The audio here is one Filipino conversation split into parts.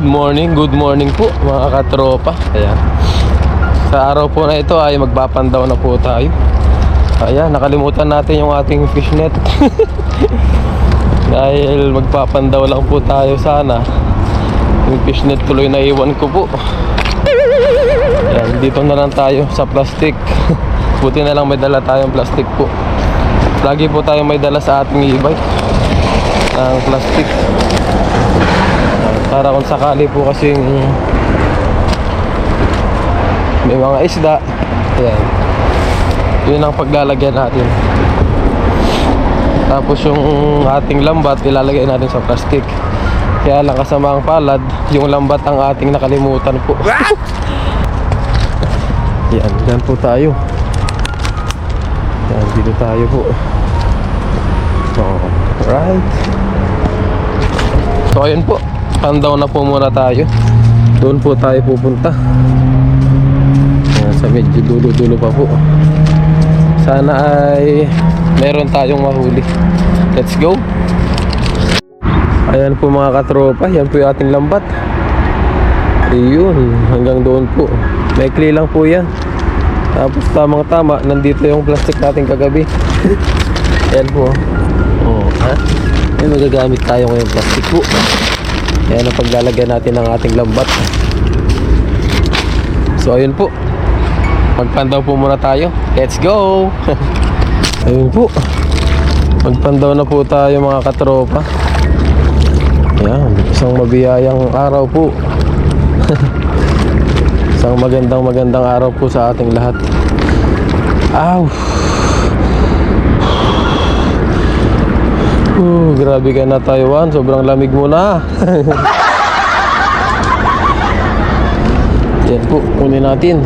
Good morning, good morning po mga katropa. Ayan. Sa araw po na ito ay magpapandaw na po tayo. Ayan, nakalimutan natin yung ating fishnet. Dahil magpapandaw lang po tayo sana. Yung fishnet tuloy na iwan ko po. Ayan, dito na lang tayo sa plastic. Buti na lang may dala tayong plastic po. Lagi po tayong may dala sa ating e-bike. Ang plastic. Para kung sakali po kasing may mga isda. Ayan. Yun ang paglalagyan natin. Tapos yung ating lambat ilalagay natin sa plastic. Kaya lang kasama ang palad, yung lambat ang ating nakalimutan po. Yan, dyan po tayo. Yan, dito tayo po. Alright. So ayun po, pandaw na po muna tayo. Doon po tayo pupunta. Yan, sa medyo dulo-dulo pa po. Sana ay meron tayong mahuli. Let's go. Ayan po mga katropa, yan po yung ating lambat. Ayun, hanggang doon po. Maikli lang po yan. Tapos tamang tama, nandito yung plastic natin kagabi. Yan po. Oh, ha? May magagamit tayo ngayong plastic po. Yan ang paglalagyan natin ng ating lambat. So ayun po. Magpandaw po muna tayo. Let's go! ayun po. Magpandaw na po tayo mga katropa. Yan, isang mabiyayang araw po. Isang magandang magandang araw po sa ating lahat. Aw! Uh, grabe ka na Taiwan, sobrang lamig mo na. Yan po, kunin natin.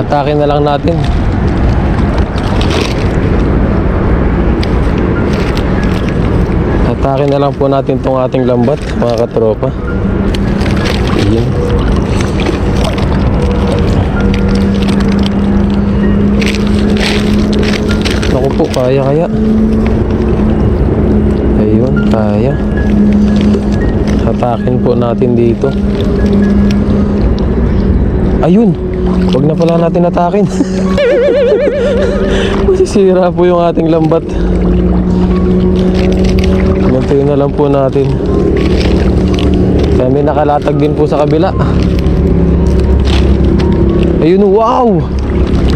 Atake na lang natin. Atake na lang po natin tong ating lambat, mga katropa. Yan. Naku po, kaya kaya. Hatakin po natin dito. Ayun! Huwag na pala natin atakin. Masisira po yung ating lambat. Gantuin na lang po natin. Kaya may nakalatag din po sa kabila. Ayun, wow!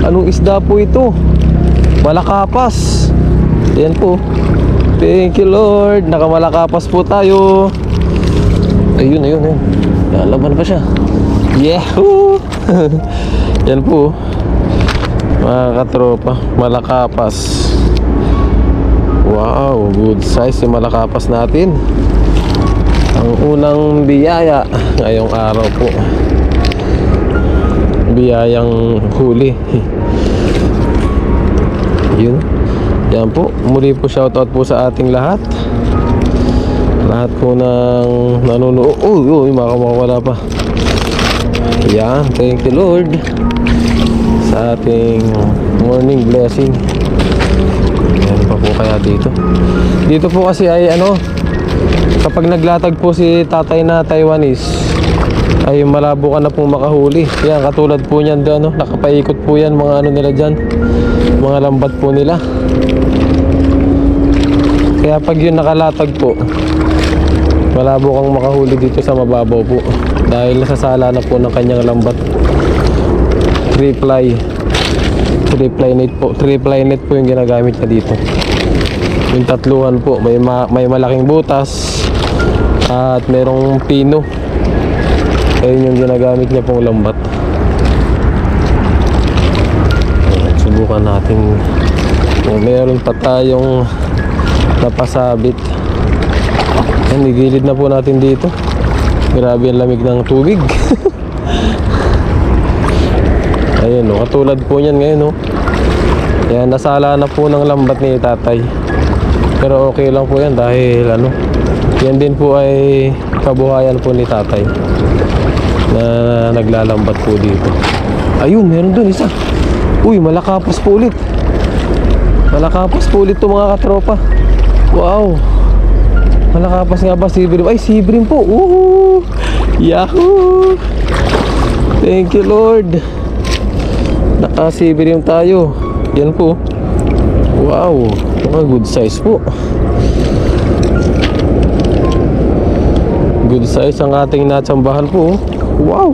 Anong isda po ito? Malakapas. Yan po. Thank you Lord. Nakamalakapas po tayo. Ayun, ayun, ayun. Lalaban pa siya. Yehoo! Yan po. Mga katropa. Malakapas. Wow, good size yung malakapas natin. Ang unang biyaya ngayong araw po. Biyayang huli. Yun. Yan po. Muli po shoutout po sa ating lahat. Lahat po ng nanonood. Uy, uy, makamakawala pa. Yan. Thank you Lord. Sa ating morning blessing. Yan pa po kaya dito. Dito po kasi ay ano, kapag naglatag po si tatay na Taiwanese, ay malabo ka na pong makahuli. Yan, katulad po niyan doon, no? nakapaikot po yan mga ano nila dyan, mga lambat po nila. Kaya pag yun nakalatag po, malabo kang makahuli dito sa mababaw po. Dahil nasasala na po ng kanyang lambat. Three ply. Three ply net po. Three ply net po yung ginagamit niya dito. Yung tatluhan po, may, ma- may malaking butas at merong pino. Ayun yung ginagamit niya pong lambat. Subukan natin kung meron pa tayong napasabit. Ayan, igilid na po natin dito. Grabe ang lamig ng tubig. Ayun, no, katulad po niyan ngayon, no. Ayan, nasala na po ng lambat ni tatay. Pero okay lang po yan dahil ano, yan din po ay kabuhayan po ni tatay na naglalambat po dito. Ayun, meron dun isa. Uy, malakapos po ulit. Malakapos po ulit to mga katropa. Wow. Malakapas nga ba si Brim? Ay, si Brim po. Woohoo! Yahoo! Thank you Lord. Nakasibirium tayo. Yan po. Wow, mga good size po. Good size ang ating natsambahan po. Wow!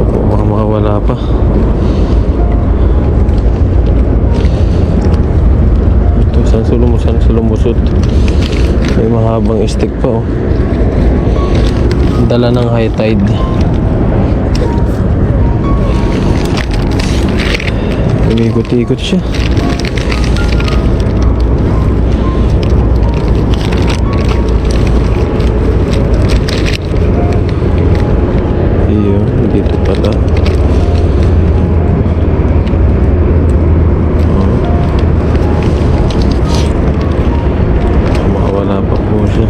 Opo, baka makawala pa. Ito, saan sulumus, saan sulumusot. May mahabang stick pa oh. Dala ng high tide. Umikot-ikot siya. Dito pala. Oh. Pa po siya.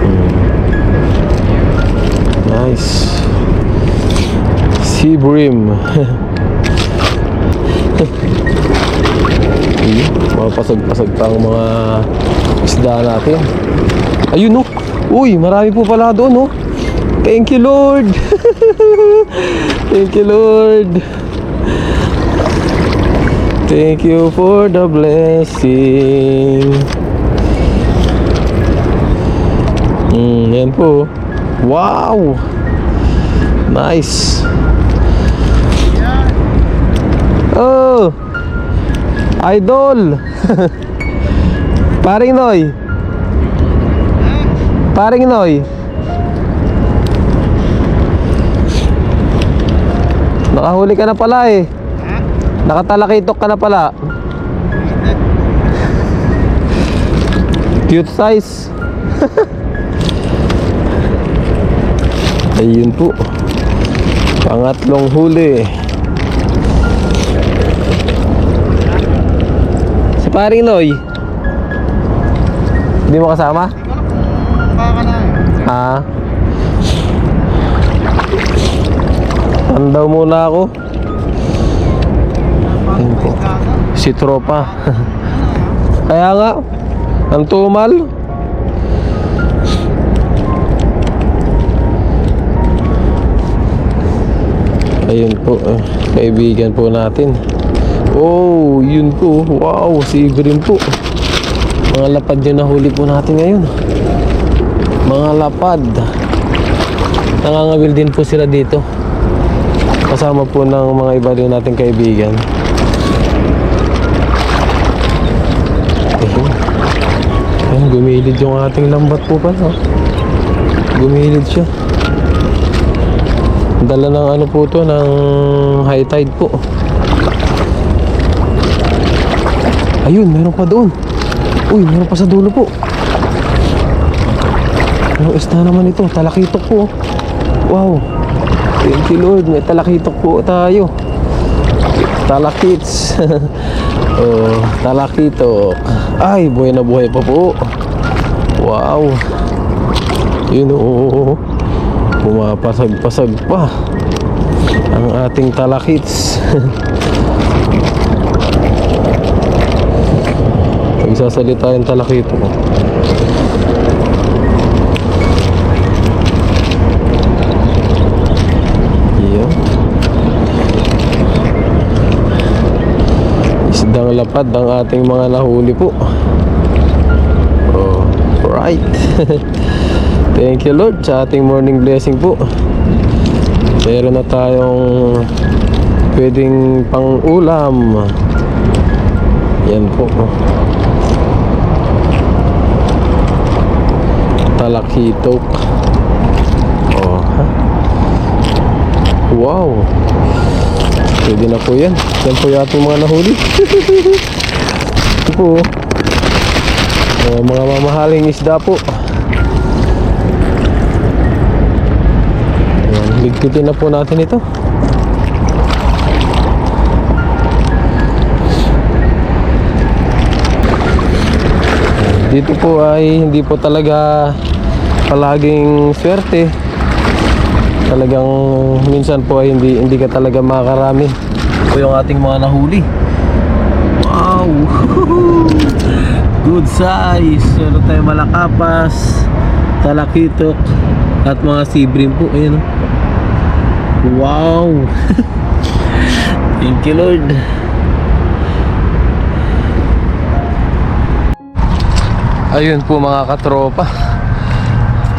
Hmm. Nice. Sea bream. Ayun, mga pasag-pasag pa ang mga isda natin. Ayun no. Uy, marami po pala doon no. Thank you Lord. Thank you Lord. Thank you for the blessing. Mm, yan po. Wow. Nice. Oh. Idol. Paring Noy. Paring Noy. Nakahuli ka na pala eh. Nakatalakitok ka na pala. Cute size. Ayun po. Pangatlong huli. Si Paring Noy. Hindi mo kasama? Ha? Tandaw muna ako. Ayun po. Si Tropa. Kaya nga, ang tumal. Ayun po, eh, kaibigan po natin. Oh, yun po. Wow, si Ibrim po. Mga lapad yung nahuli po natin ngayon. Mga lapad. Nangangawil din po sila dito. Kasama po ng mga iba din nating kaibigan. Ayun, gumilid yung ating lambat po pala. Gumilid siya. Dala ng ano po to, ng high tide po. Ayun, meron pa doon. Uy, meron pa sa dulo po. Ano isda naman ito? Talakitok po. Wow. Thank you Lord. May talakitok po tayo. Talakits. oh, talakitok. Ay, buhay na buhay pa po. Wow. Yun oh. Pumapasag-pasag pa. Ang ating talakits. Nagsasalita yung talakito ko. Iyo. Isdang lapad ang ating mga nahuli po. Oh, right. Thank you Lord sa ating morning blessing po. Meron na tayong pwedeng pang ulam. Yan po. Talakitok. Oh, ha? Wow. Pwede na po yan. Yan po yung ating mga nahuli. Ito po. Oh, mga mamahaling isda po. Ayan, ligpitin na po natin ito. Dito po ay hindi po talaga palaging swerte. Talagang minsan po ay hindi hindi ka talaga makakarami. Ito yung ating mga nahuli. Wow! Good size! Meron tayo malakapas, talakitok, at mga sibrim po. Ayan o. Wow! Thank you Lord. Ayun po mga katropa.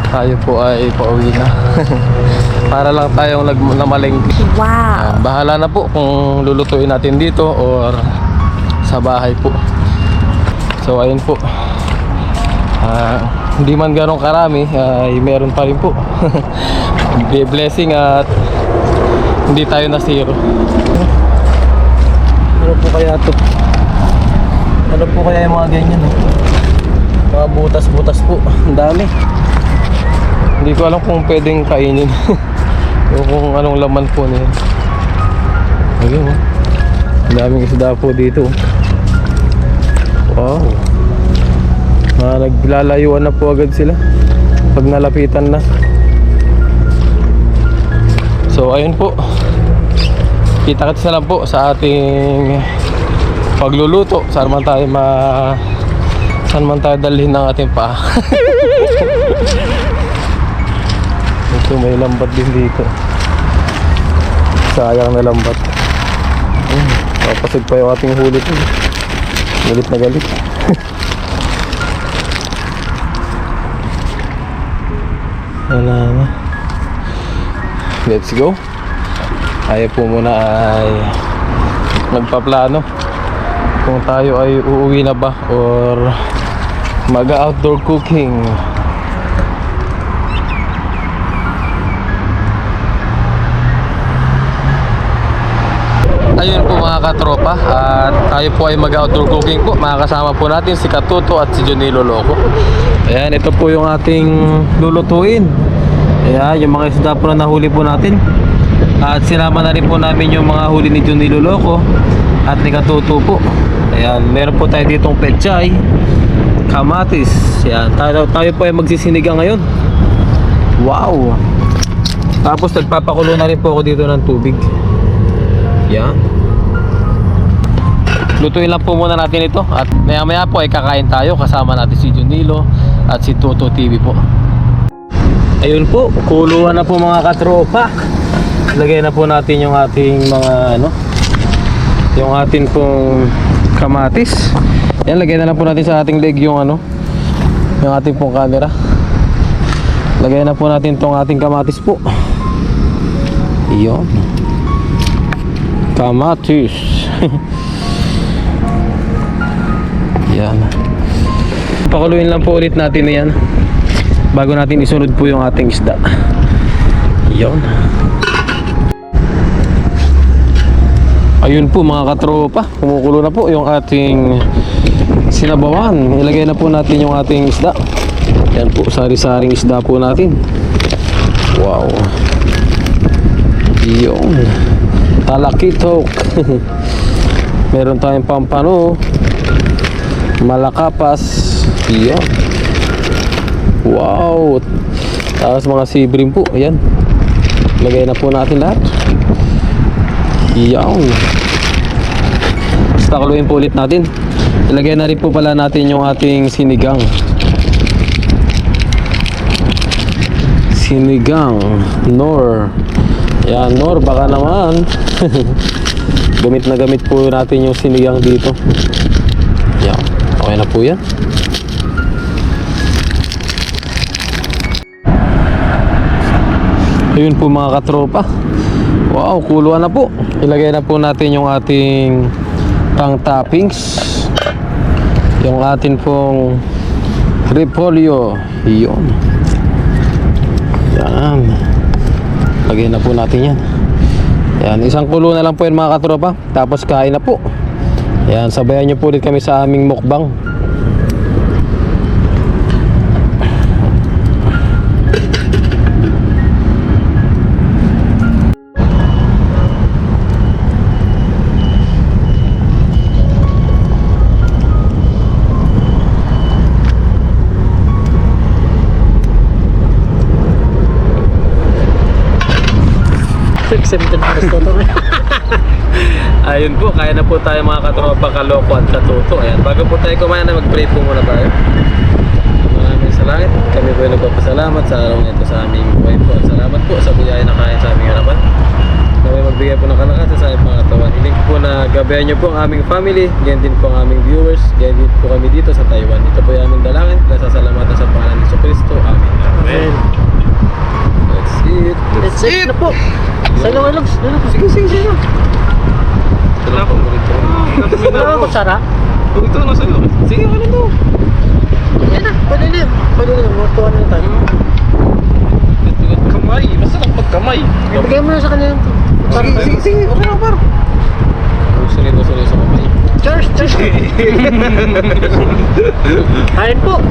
Tayo po ay pauwi na. Para lang tayong namalengke. Wow. Ayan, bahala na po kung lulutuin natin dito or sa bahay po. So ayun po. Ah, hindi man ganong karami, ay meron pa rin po. Be blessing at hindi tayo na zero. Ano po kaya to? Ano po kaya yung mga ganyan eh? Mga butas-butas po. Ang dami. Hindi ko alam kung pwedeng kainin. o kung anong laman po niya. Ayun oh. Daming isda po dito. Wow. Mga naglalayuan na po agad sila. Pag nalapitan na. So ayun po. Kita-kits na lang po sa ating pagluluto. Saan man tayo ma... Saan man tayo dalhin ng ating pa. Ito may lambat din dito. Sayang na lambat. Hmm, papasig pa yung ating huli ko. Galit na galit. Wala na. Let's go. Tayo po muna ay nagpaplano kung tayo ay uuwi na ba or mag-outdoor cooking. Ayun po mga katropa at tayo po ay mag-outdoor cooking po. Makakasama po natin si Katuto at si Junilo Loco. Ayan, ito po yung ating lulutuin. Ayan, yung mga isda po na nahuli po natin. At sinama na rin po namin yung mga huli ni Junilo Loco at ni Katuto po. Ayan, meron po tayo ditong pechay, kamatis. Ayan, tayo, tayo po ay magsisinigang ngayon. Wow! Tapos nagpapakulo na rin po ako dito ng tubig. Yan. Lutuin lang po muna natin ito at maya maya po ay kakain tayo kasama natin si Junilo at si Toto TV po. Ayun po, kuluhan na po mga katropa. Lagay na po natin yung ating mga ano, yung ating pong kamatis. Yan, lagay na lang po natin sa ating leg yung ano, yung ating pong camera. Lagay na po natin tong ating kamatis po. Iyon. Kamatis. yan. Pakuluin lang po ulit natin yan. Bago natin isunod po yung ating isda. Yan. Ayun po mga katropa. Kumukulo na po yung ating sinabawan. Ilagay na po natin yung ating isda. Yan po, sari-saring isda po natin. Wow. Yun. Talakitok. Meron tayong pampano. Malakapas. Yun. Wow. Tapos mga sibrim po. Ayan. Lagay na po natin lahat. Yan. Basta kaluin po ulit natin. Ilagay na rin po pala natin yung ating sinigang. Sinigang. Nor. Yan, Nor, baka naman. gamit na gamit po natin yung sinigang dito. Na po yan. Ayun po mga katropa. Wow, kuluan na po. Ilagay na po natin yung ating pang toppings. Yung atin pong repolyo. Yun. Yan. Lagay na po natin yan. Yan, isang kulo na lang po yan mga katropa. Tapos kain na po. Yan, sabayan nyo po ulit kami sa aming mukbang. Totoo. Ayun po, kaya na po tayo mga katropa, kaloko at katuto. Ayan, bago po tayo kumain mag-pray po muna tayo. Maraming salamat. Kami po ay nagpapasalamat sa araw nito sa aming buhay po. Salamat po sa biyaya na kain sa aming harapan. Kami magbigay po ng kalakasan sa aming mga katawan. Hiling po na gabayan niyo po ang aming family, ganyan din po ang aming viewers, ganyan din po kami dito sa Taiwan. Ito po ay aming dalangin. Nasasalamatan sa pangalan ni Kristo. Amen. Amen. That's it. That's, That's it na po. Sa ilong ilog. Sige, sige, sige. Wala po. Wala ka kutsara? Ito, nasa iyo. Sige, ano to? Yan na. Pwede na. Pwede na. Matuwa na tayo. Kamay, masarap magkamay. Ibigay mo na sa kanya. Sige, sige, sige. Okay na, par. Nito sa kamay. Cheers! Cheers! Kain po!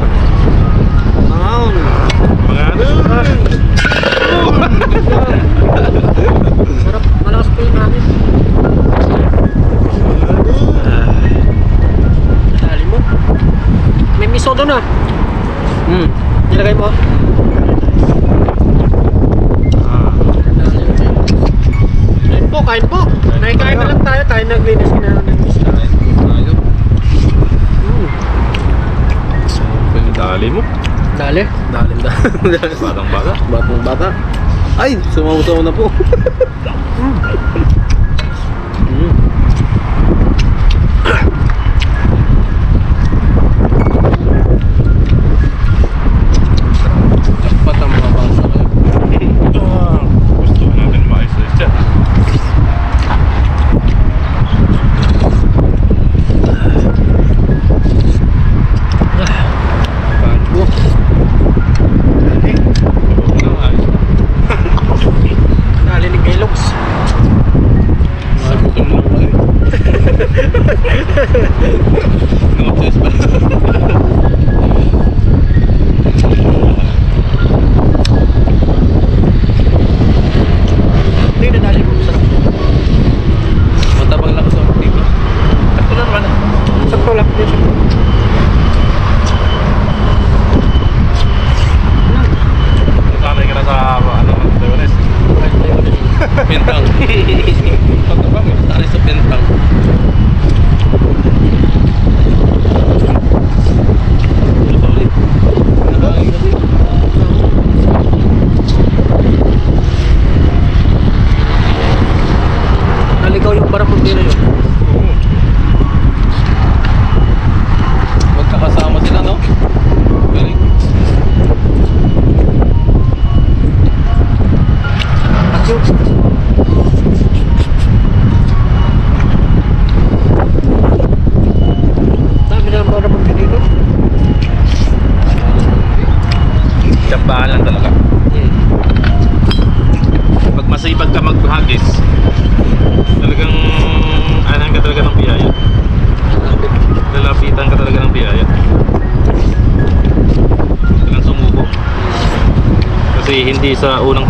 Mga ano? Sarap. Malakas po yung namin. Dali mo. May miso doon ah. Hmm. Nilagay mo. Kain po, kain po. Nakikain na lang tayo. Tayo naglinis na ng. Mm. Dali mo. Dali. Dalim da. Batang bata. Batang bata. Ay, sumaw-saw na po.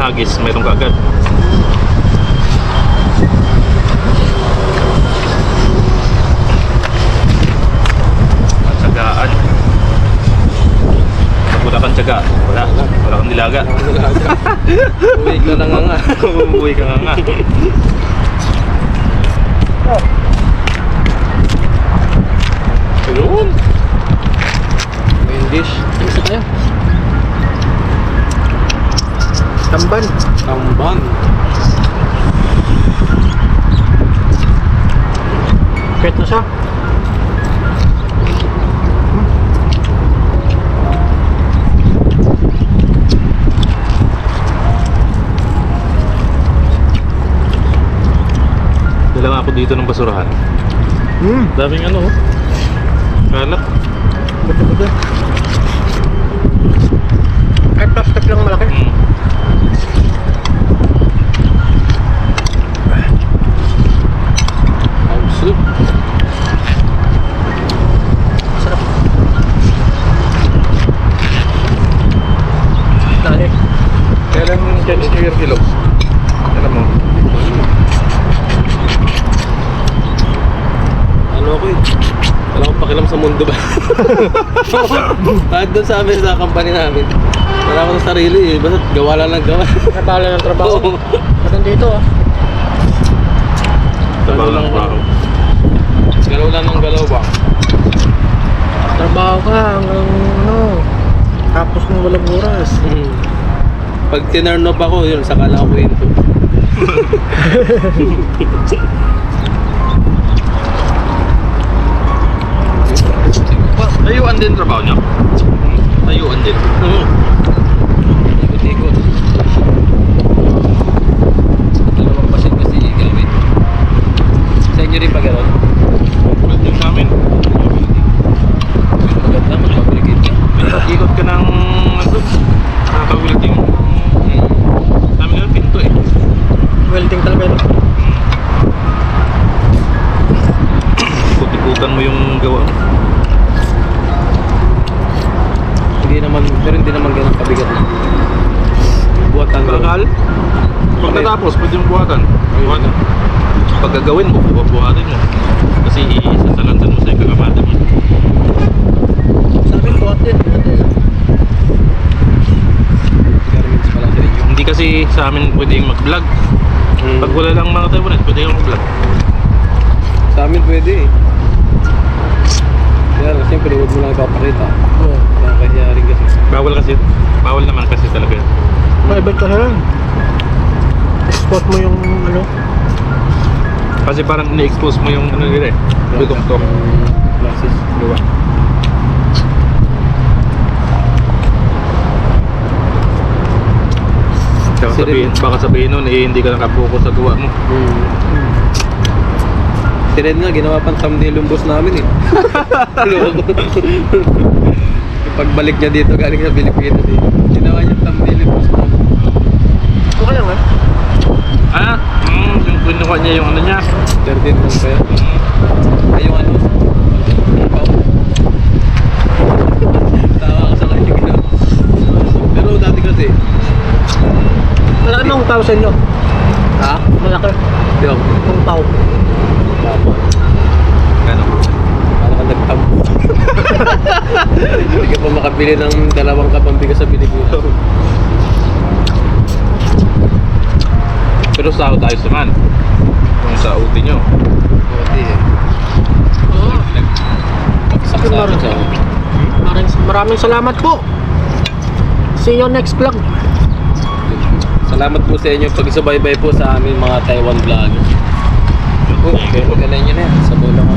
hagis, mayroon ka agad. Matsagaan. Pag wala kang tsaga, wala. Wala kang nilaga. Uwi ka na nga nga. Umuwi ka nga nga. Ayun. Main dish. Isa tayo. Tamban. Tamban. Kahit na siya. Dala ako dito ng basurahan. Hmm. Daming ano oh. Kalat. Buti buti. Ay, plastic lang malaki. Mm. Ang soup. Sarap. Dali. Kailan Chinese New Year kilo? Alam mo? Ano ako eh? Wala akong pakialam sa mundo ba? Kahit doon sa amin sa company namin. Wala ako sa sarili eh. Basta gawa lang ng gawa. Nakabala ng trabaho. Oo. Maganda dito ah. Trabaho lang ako. Galaw lang ng galaw ba? Trabaho ka hanggang ano, tapos ng walang oras. Hmm. Pag tinurn off ako, yun, saka lang ako kwento. Tayuan din trabaho niyo? Tayuan din. Hmm. Ikot-ikot. Dalawang pasin kasi gawin. Sa inyo rin pa gano'n? Pwede yung sa amin. Maganda, mag-fabricate ka. Ikot ka ng ano, nakakawilting. Namin na pinto eh. Welding talaga yun. Ikot-ikutan mo yung gawa. Hindi naman, pero hindi naman ganun kabigat lang. Bakal? Pagkatapos, pwede yung buhatan. Buhatan. Pag gagawin mo, buha- buhatin mo. Kasi isasalantan mo sa ikakamata mo. Sa amin, buhat din. Garments pala sa inyo. Hindi kasi sa amin pwedeng mag-vlog. Pag wala lang mga Taiwanese, pwede kang mag-vlog. Sa amin pwede eh. Kaya lang, siyempre huwag mo lang ipapakita. Oo. Kaya kaya rin kasi. Bawal kasi, bawal naman kasi talaga. Private ka lang. Spot mo yung ano, Kasi parang ini-expose mo yung ano nila eh. Dugong to. Classes. Gawa. Tsaka Kasi sabihin, rin- baka sabihin nun eh, hindi ka nakapokus sa gawa mo. Hmm. Si Red nga, ginawa pang thumbnail yung boss namin eh. Pagbalik niya dito galing sa Pilipinas eh. Ginawa niya thumbnail yung boss namin. okay lang ah. Ah, mm, yung kinuha niya yung ano niya. 13 months pa yan. Ay, yung ano? Yung pao. Tawa ka sa kanya ginawa. Pero dati kasi, Malaki nung tao sa inyo. ha? Malaki. Ba? Nung tao. Ano? Para ka nagtam. Hindi ka pa makabili ng dalawang kapambigas sa Pilipinas. Pero sahod ayos naman. Kung sa OT nyo. Buti eh. Oo. Paksak sa sa maraming salamat po. See you next vlog. Salamat po sa inyo pag-subaybay po sa amin mga Taiwan vlogger. Oh, pero magaling nyo na yan. Sabaw lang.